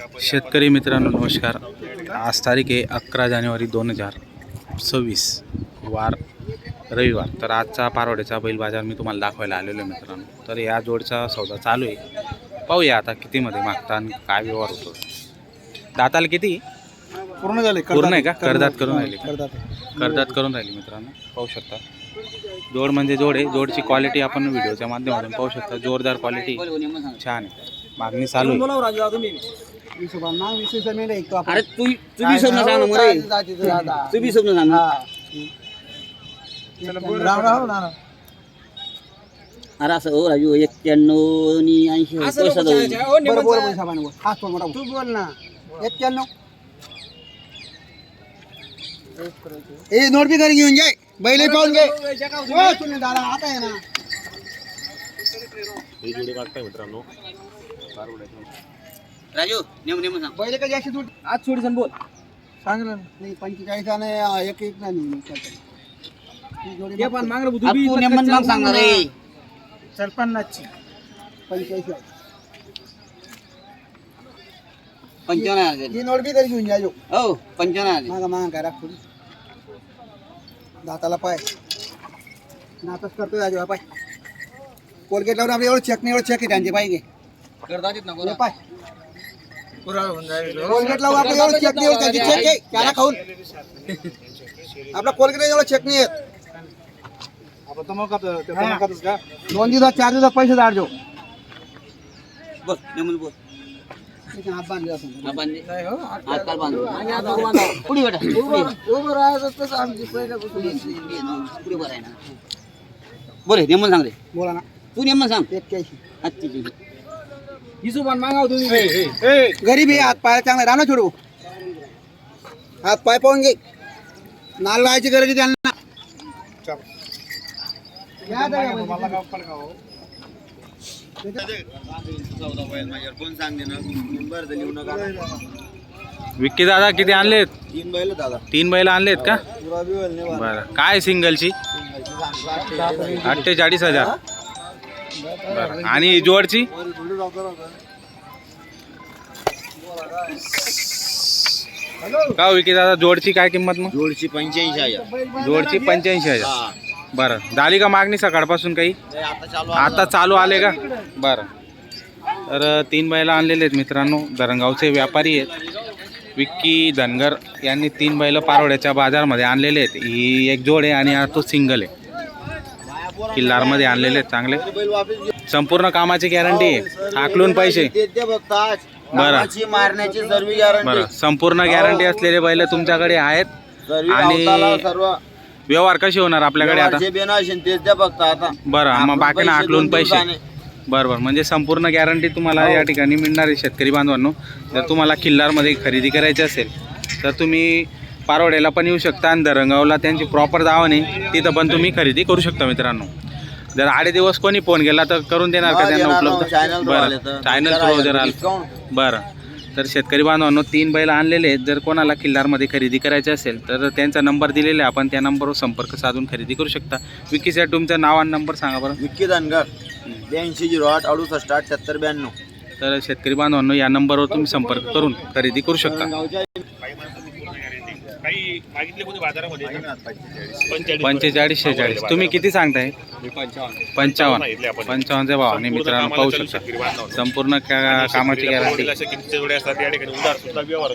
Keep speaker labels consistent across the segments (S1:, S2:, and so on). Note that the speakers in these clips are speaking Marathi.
S1: शेतकरी मित्रांनो नमस्कार. आज तारीख आहे अकरा जानेवारी दोन हजार सव्वीस वार रविवार. तर आजचा पारवड्याचा बैल बाजार मी तुम्हाला दाखवायला आलेलो आहे मित्रांनो. तर या जोडचा सौदा चालू आहे. पाहूया आता कितीमध्ये मागता आणि काय व्यवहार होतो. दाताला किती?
S2: पूर्ण झाले.
S1: पूर्ण आहे का? कर्दात करून राहिले कर्जात करून राहिली मित्रांनो. पाहू शकता. जोड म्हणजे जोड आहे. जोडची क्वालिटी आपण व्हिडिओच्या माध्यमातून पाहू शकता. जोरदार क्वालिटी छान आहे. मागणी चालू आहे.
S2: ऐकतो आपण.
S3: अरे तू तू बी समजा सांग ना? तू बी समजा सांग ना.
S2: हा.
S3: अरे असं हो राजू एक्क्याण्णव आणि ऐंशी पैसा जाऊ
S2: बरं बोल बोल साहेबांनी बोल. हात मोठा तू बोल. ना. एक्क्याण्णव. ए नोट बी घरी घेऊन जाय. बैल पाहून घे. हो, तुम्ही दादा आता आहे ना.
S3: राजू नेम नेम सांग.
S2: बैल कधी अशी तू
S3: आज सोडी बोल.
S2: सांग ना. नाही पंचेचाळीस आणि एक एक नाही ती
S3: नेमन सांगणार रे.
S2: पंचेचाळीस
S3: पंचावन्न हजार
S2: ही नोट बी घरी घेऊन जायचो
S3: हो पंचावन्न हजार
S2: मागा मागा काय राख थोडी दाताला पाय. नातच करतोय आजोबा पाय. कोलगेट लावून आपलं एवढं चेक नाही एवढं चेक आहे त्यांचे पाय घे. हे पाय कोलगेट लावून आपलं एवढं चेक नाही एवढं त्यांचे चेक घे त्याला खाऊन. आपला कोलगेट एवढं चेक नाही येत. दोन दिवसात चार दिवसात पैसे दाडजो
S3: बोल. नेमन
S2: असं.
S3: हा बांधे पुढे बेटा बरं आहे ना. नेमन सांग रे.
S2: बोला ना.
S3: तू नेमन सांग.
S2: एक्क्याऐंशी.
S3: हत्तीची
S2: गरीब आहे हात पाय चांगला राहणं छोडू. हात पाय पाहून घे. नाल लावायची गरज आहे त्यांना. या दादा.
S1: विक्की दादा किती आणलेत?
S2: तीन बैल दादा.
S1: तीन बैल आणलेत का? बरं. काय सिंगलची? अठ्ठेचाळीस हजार. बरं. आणि जोडची? का हो विकी दादा जोडची काय किंमत मग?
S3: जोडशी पंच्याऐंशी हजार.
S1: जोडची पंच्याऐंशी हजार. बरं. झाली का मागणी सकाळपासून काही? आता चालू आले. का? बरं. तर तीन बैला आणलेले आहेत मित्रांनो. धरणगावचे व्यापारी आहेत. विक्की धनगर यांनी तीन बैल पारोड्याच्या बाजारमध्ये आणलेले आहेत. ही एक जोड आहे आणि हा तो सिंगल आहे. किल्लारमध्ये आणलेले आहेत चांगले. संपूर्ण कामाची गॅरंटी आहे. आकलून पैसे. बरं.
S3: मारण्याची सर्व
S1: बरं. संपूर्ण गॅरंटी असलेले बैल तुमच्याकडे आहेत. आणि व्यवहार कसे होणार आपल्याकडे आता? बरं मग बाकी ना आकलून पैसे. बरं बरं. म्हणजे संपूर्ण गॅरंटी तुम्हाला या ठिकाणी मिळणार आहे शेतकरी बांधवांनो. जर तुम्हाला किल्लारमध्ये खरेदी करायची असेल तर तुम्ही पारोड्याला पण येऊ शकता आणि दरंगावला त्यांची प्रॉपर दावाने तिथं पण तुम्ही खरेदी करू शकता मित्रांनो. जर आडे दिवस कोणी फोन केला तर करून देणार का त्यांना उपलब्ध? बरं. चॅनल
S3: जरा
S1: थ्रू जर आलं. बरं. तर शेतकरी बांधवांनो तीन बैल आणलेले आहेत. जर कोणाला किल्लारमध्ये खरेदी करायची असेल तर त्यांचा नंबर दिलेला आहे. आपण त्या नंबरवर संपर्क साधून खरेदी करू शकता. विकी साहेब तुमचं नाव आणि नंबर सांगा बरं.
S3: विक्की धनगर ब्याऐंशी झिरो आठ अडुसष्ट अठ्याहत्तर ब्याण्णव.
S1: तर शेतकरी बांधवांनो या नंबरवर तुम्ही संपर्क करून खरेदी करू शकता. पंचेचाळीस शेहेचाळीस तुम्ही किती सांगताय? पंचावन्न. पंचावन्नच्या भावाने मित्रांनो पाहू शकता. संपूर्ण कामाची गॅरंटी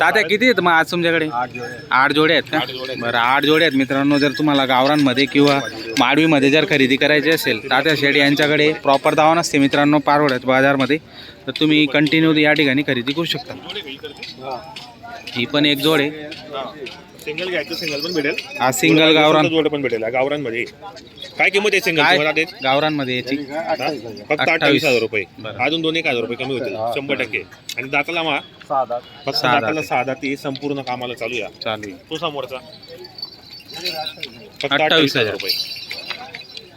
S1: तात्या किती आहेत मग आज तुमच्याकडे? आठ जोडे आहेत. का? बरं आठ जोडे आहेत. मित्रांनो जर तुम्हाला गावरांमध्ये किंवा माडवीमध्ये जर खरेदी करायची असेल तात्या शेड यांच्याकडे प्रॉपर दावा नसते. मित्रांनो पारवड्यात बाजारमध्ये. तर तुम्ही कंटिन्यू या ठिकाणी खरेदी करू शकता. ही पण एक जोड आहे.
S4: सिंगल घ्यायचं सिंगल पण भेटेल.
S1: हा सिंगल गावरान.
S4: जोड पण भेटेल गावरांमध्ये काय किंमत आहे सिंगल
S1: काय? गावरांमध्ये याची.
S4: फक्त अठ्ठावीस. हजार रुपये. अजून दोन एक हजार रुपये कमी होतील. शंभर टक्के. आणि दाताला मा? फक्त
S1: सहा.
S4: दाताला सहा दात संपूर्ण कामाला चालू या.
S1: चालू. आहे
S4: तो समोरचा. फक्त
S1: अठ्ठावीस
S4: हजार. रुपये.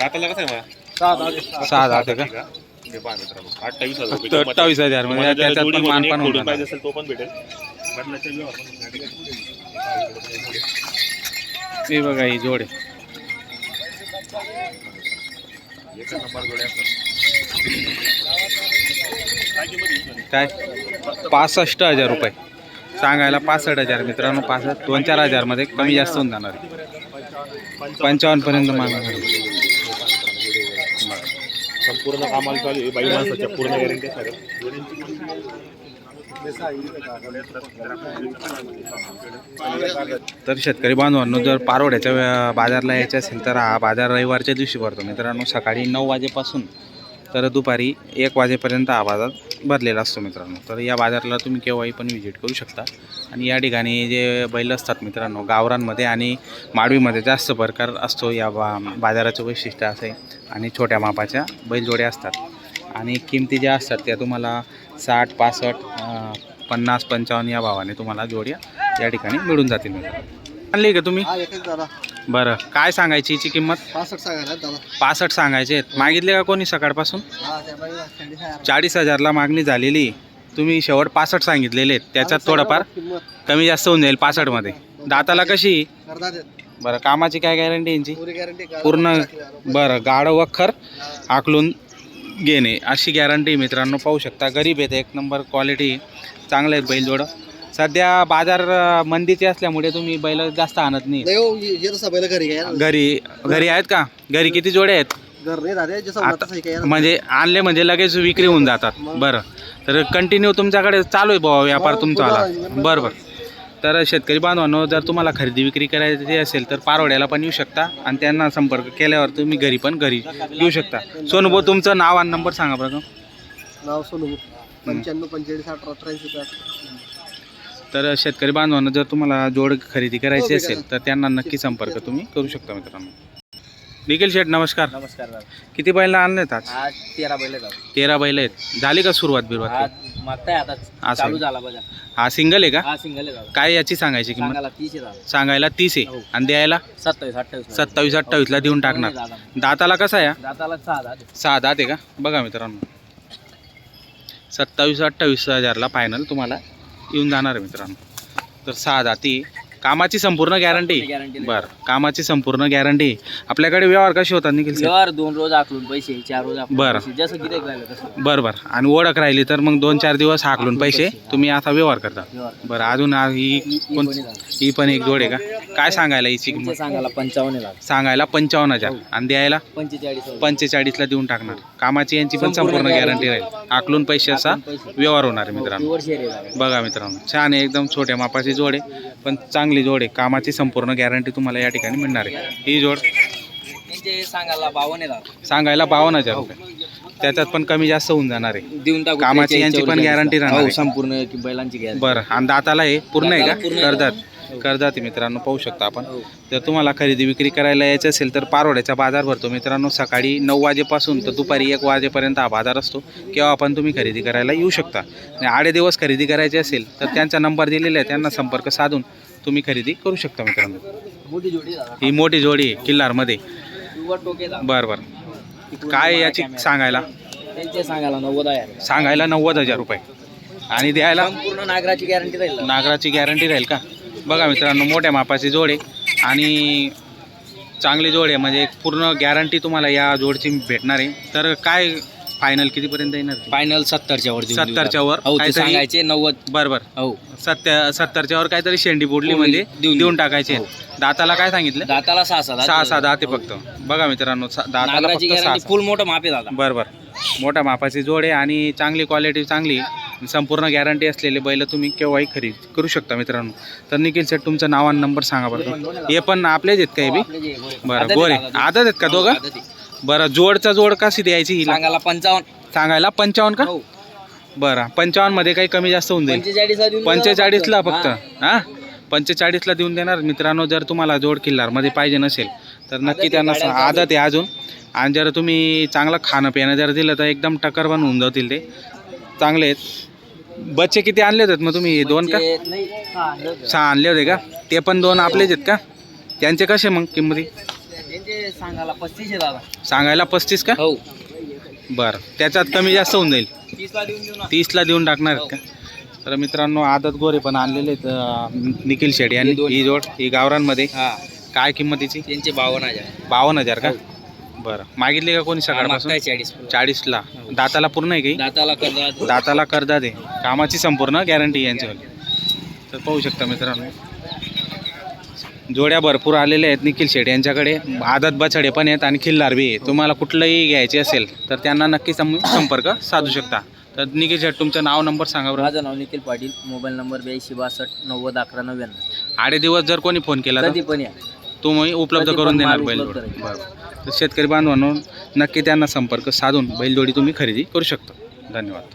S4: दाताला कसं आहे मा?
S1: सहा दात आहे का?
S4: हे पहा मित्रांनो, अठ्ठावीस हजार
S1: फक्त
S4: रुपये किंमत आहे.
S1: अठ्ठावीस हजार म्हणजे
S4: तुम्हाला जर
S1: त्याच्यात पण
S4: जोडीमधून
S1: मान
S4: एक
S1: पण
S4: जोडी
S1: होणार
S4: पाहिजे असेल तो पण भेटेल.
S1: हे बघा ही जोड काय? पासष्ट हजार रुपये. सांगायला पासष्ट हजार मित्रांनो पासष्ट दोन चार हजारमध्ये कमी जास्त होऊन जाणार पंचावन्नपर्यंत मागणार
S4: पूर्ण कामाला चालू आहे बाई माणसाच्या पूर्ण गॅरंटी सर
S1: तर शेतकरी बांधवांनो जर पारवड्याच्या बाजारला यायचं असेल तर हा बाजार रविवारच्या दिवशी भरतो. मित्रांनो सकाळी नऊ वाजेपासून तर दुपारी एक वाजेपर्यंत हा बाजार भरलेला असतो मित्रांनो. तर या बाजाराला तुम्ही केव्हाही पण व्हिजिट करू शकता. आणि या ठिकाणी जे बैल असतात मित्रांनो गावरांमध्ये आणि माडवीमध्ये जास्त प्रकार असतो. या बा बाजाराचं वैशिष्ट्य असं आहे. आणि छोट्या मापाच्या बैलजोड्या असतात. आणि किमती ज्या असतात त्या तुम्हाला साठ पासष्ट पन्नास पंचावन्न या भावाने तुम्हाला जोड्या या ठिकाणी मिळून जातील मित्रांनो. आणली का तुम्ही?
S2: हा एकच दादा.
S1: बरं. काय सांगायची हिची किंमत?
S2: पासष्ट सांगायला दादा.
S1: पासष्ट सांगायचे आहेत. मागितले का कोणी सकाळपासून?
S2: हा त्या चाळीस हजार.
S1: चाळीस हजारला मागणी झालेली. तुम्ही शेवट पासष्ट सांगितलेले आहेत. त्याच्यात थोडंफार
S2: किंमत.
S1: कमी जास्त होऊन जाईल पासष्टमध्ये. दाताला कशी?
S2: करतात ते.
S1: बरं कामाची काय गॅरंटी यांची?
S2: पुरी गॅरंटी
S1: पूर्ण बरं गाडं वखर आकलून घेणे. अशी गॅरंटी मित्रांनो पाहू शकता. गरीब आहेत. एक नंबर क्वालिटी. चांगले आहेत बैलजोडं. सध्या बाजार अं, मंदीचे असल्यामुळे तुम्ही बैल जास्त आणत नाही.
S2: नाही हो ये तसा बैल घरी काय
S1: घरी घरी आहेत का? घरी किती जोडे आहेत?
S2: घर नाही दादा जसं
S1: आता-
S2: होतं तसं काय
S1: म्हणजे आणले म्हणजे लगेच विक्री होऊन जातात. बरं. तर कंटिन्यू तुमच्याकडे चालू आहे बुवा व्यापार
S2: हो,
S1: तुमचा आला. बरं बरं. तर शेतकरी बांधवांनो जर तुम्हाला खरेदी विक्री करायची असेल तर पारोड्याला पण येऊ शकता आणि त्यांना संपर्क केल्यावर तुम्ही घरी पण घरी येऊ शकता. सोनू भाऊ तुमचं नाव आणि नंबर सांगा बरं
S2: नाव सोनू पंच्याण्णव पंचेचाळीस अठरा त्र्याऐंशी
S1: तर शेतकरी बांधवांना जर तुम्हाला जोड खरेदी करायची
S2: हो,
S1: असेल तर त्यांना नक्की संपर्क तुम्ही करू शकता मित्रांनो. निखिल शेठ नमस्कार.
S3: नमस्कार दादा.
S1: किती बैला आणलेत आज?
S3: आज तेरा बैल दादा
S1: तेरा बैल आहेत. झाली का सुरुवात बिरुवात
S3: आज मागताय आता.
S1: असं
S3: चालू
S1: आहे.
S3: झाला बघा.
S1: हा सिंगल आहे का?
S3: हा सिंगल आहे दादा.
S1: काय याची सांगायची किंमत?
S3: सांगायला तीस आहे दादा.
S1: सांगायला तीस आहे.
S3: हो.
S1: आणि द्यायला?
S3: सत्तावीस अठ्ठावीस.
S1: सत्तावीस अठ्ठावीसला देऊन टाकणार.
S3: दादा.
S1: दाताला कसा आहे हा?
S3: दाताला सहा दादा
S1: सहा दात आहे का? बघा मित्रांनो. सत्तावीस अठ्ठावीस हजारला फायनल तुम्हाला येऊन जाणार आहे मित्रांनो. तर सहा जाती कामाची संपूर्ण गॅरंटी
S3: गॅरंटी
S1: बरं कामाची संपूर्ण गॅरंटी आपल्याकडे व्यवहार कसे होतात निखिल
S3: व्यवहार दोन रोज आकलून पैसे चार रोज आकलून
S1: बरं.
S3: पैसे. जसं गिरेक राहिलं तसं.
S1: बरं बरं. आणि ओळख राहिली तर मग दोन चार दिवस हाकलून पैसे तुम्ही आता व्यवहार करता.
S3: व्यवहार
S1: बरं अजून आ- ही
S3: ही- ही
S1: कोण? ही पण एक जोड आहे का? काय सांगायला हिची किंमत?
S3: सांगायला पंचावन्न
S1: सांगायला पंचावन्न हजार. आणि द्यायला?
S3: पंचेचाळीस हजार.
S1: पंचेचाळीसला देऊन टाकणार. कामाची यांची पण
S3: संपूर्ण
S1: संपूर्ण गॅरंटी
S3: guarantee.
S1: राहील. आकलून पैशाचा
S3: पैसे.
S1: व्यवहार होणार आहे मित्रांनो.
S3: प्युअर शेअर आहे. दादा.
S1: बघा मित्रांनो छान आहे एकदम छोट्या मापाची जोड आहे. पण चांगली जोड आहे. कामाची संपूर्ण गॅरंटी तुम्हाला या ठिकाणी मिळणार आहे. ही जोड
S3: त्यांचे सांगायला बावन्न आहे दादा
S1: सांगायला बावन्न हजार रुपये. त्याच्यात पण कमी जास्त होऊन जाणार आहे.
S3: देऊन टाकू
S1: कामाची यांची पण
S3: जास्त.
S1: राहणार
S3: हो
S1: आहे.
S3: संपूर्ण की बैलांची गॅरंटी
S1: बरं आणि दाताला आहे पूर्ण आहे
S3: दाताला
S1: का
S3: आहे.
S1: कर्जात. कर्जात आहे मित्रांनो पाहू शकता आपण.
S3: हो.
S1: जर तुम्हाला खरेदी विक्री करायला यायचं असेल तर पारोड्याचा बाजार भरतो. मित्रांनो सकाळी नऊ वाजेपासून तर दुपारी एक वाजेपर्यंत हा बाजार असतो. केव्हा पण तुम्ही खरेदी करायला येऊ शकता. आणि आडे दिवस खरेदी करायची असेल तर त्यांचा नंबर दिलेला आहे. त्यांना संपर्क साधून तुम्ही खरेदी करू शकता मित्रांनो. ही मोठी जोडी आहे किल्लारमध्ये. बरं बरं. काय याची सांगायला?
S3: सांगायला नव्वद आहे.
S1: सांगायला नव्वद हजार रुपये. आणि द्यायला?
S3: संपूर्ण नागराची गॅरंटी राहील.
S1: नागराची गॅरंटी राहील का? बघा मित्रांनो मोठ्या मापाची जोड आहे. आणि चांगली जोड आहे. म्हणजे पूर्ण गॅरंटी तुम्हाला या जोडची भेटणार आहे. तर काय फायनल कितीपर्यंत येणार ती?
S3: फायनल सत्तरच्या वर देऊन देऊ
S1: सत्तरच्या वर
S3: दादा. हो ते
S1: काहीतरी-
S3: सांगायचे नव्वद
S1: बरं बरं
S3: हो
S1: सत्तर सत्तरच्या वर काहीतरी शेंडी बुडली
S3: हो,
S1: म्हणजे
S3: देऊन
S1: देऊन
S3: देऊ.
S1: टाकायचे
S3: हो.
S1: दाताला काय सांगितलं
S3: दाताला सहा सहा दात
S1: सहा सहा
S3: दादा.
S1: दाते फक्त बघा मित्रांनो सा- दाताला
S3: नागराची
S1: फक्त सहा
S3: गॅरंटी फुल मोठं माप दादा
S1: बरं बरं मोठ्या मापाची जोड आहे आणि चांगली क्वालिटी चांगली संपूर्ण गॅरंटी असलेले बैल तुम्ही केव्हाही खरेदी करू शकता मित्रांनो तर निखिल सेट तुमचं नाव आणि नंबर सांगा बरं हे पण आपलेच आहेत का हे बी. बरं गोरे
S3: ते.
S1: आदत आहेत का दोघं. बरं जोडचा जोड कशी द्यायची हिला?
S3: सांगायला पंचावन्न.
S1: सांगायला पंचावन्न का?
S3: हो.
S1: बरं पंचावन्नमध्ये काही कमी जास्त होऊन जाईल.
S3: देऊन
S1: पंचेचाळीसला फक्त.
S3: हा.
S1: हा? पंचेचाळीसला देऊन देणार. मित्रांनो जर तुम्हाला जोड किल्लारमध्ये पाहिजे नसेल तर नक्की
S3: आहे,
S1: त्यांना
S3: गाड्या
S1: आदत आहे अजून. आणि जर तुम्ही चांगलं खाणं पिणं जर दिलं तर एकदम टक्कर होऊन जातील ते. चांगले आहेत. बच्चे किती आणले होते मग तुम्ही? दोन का?
S3: नाही, सहा आणले होते.
S1: सहा आणले होते का? ते पण दोन आपलेच आहेत का? त्यांचे कसे मग किंमती?
S3: सांगायला पस्तीस आहे दादा.
S1: सांगायला पस्तीस का?
S3: हो.
S1: बरं. त्याच्यात कमी जास्त होऊन जाईल.
S3: तीसला देऊन देऊ ना.
S1: तीसला देऊन टाकणार आहेत का? तर मित्रांनो आदत गोरे पण आणलेले आहेत अं, निखिल शेड यांनी.
S3: हे दोन.
S1: ही जोड ही गावरांमध्ये
S3: हा.
S1: काय किंमतीची
S3: त्यांचे बावन्न हजार.
S1: बावन्न हजार का? बरं. मागितली का कोणी सकाळपासून?
S3: चाळीस.
S1: चाळीसला. दाताला पूर्ण आहे काही?
S3: दाताला करतात
S1: दाताला करदा दे. कामाची संपूर्ण गॅरंटी यांच्यावाली तर पाहू शकता मित्रांनो. जोड्या भरपूर आलेल्या आहेत निखिल शेठ यांच्याकडे. आदत बछडे पण आहेत आणि खिल्लार बी आहे तुम्हाला कुठलंही घ्यायचे असेल तर त्यांना नक्की सं संपर्क साधू शकता. तर निखिल शेठ तुमचं नाव नंबर सांगा बरं.
S3: माझं नाव निखिल पाटील. मोबाईल नंबर ब्याऐंशी बासष्ट नव्वद अकरा नव्याण्णव.
S1: आडे दिवस जर कोणी फोन केला तर?
S3: कधी पण या.
S1: तुम्ही उपलब्ध
S3: कधी
S1: करून
S3: पण
S1: देणार
S3: माल
S1: बैलजोड.
S3: उपलब्ध राहील.
S1: बरं. तर शेतकरी बांधवांनो नक्की त्यांना संपर्क साधून बैलजोडी तुम्ही खरेदी करू शकता. धन्यवाद.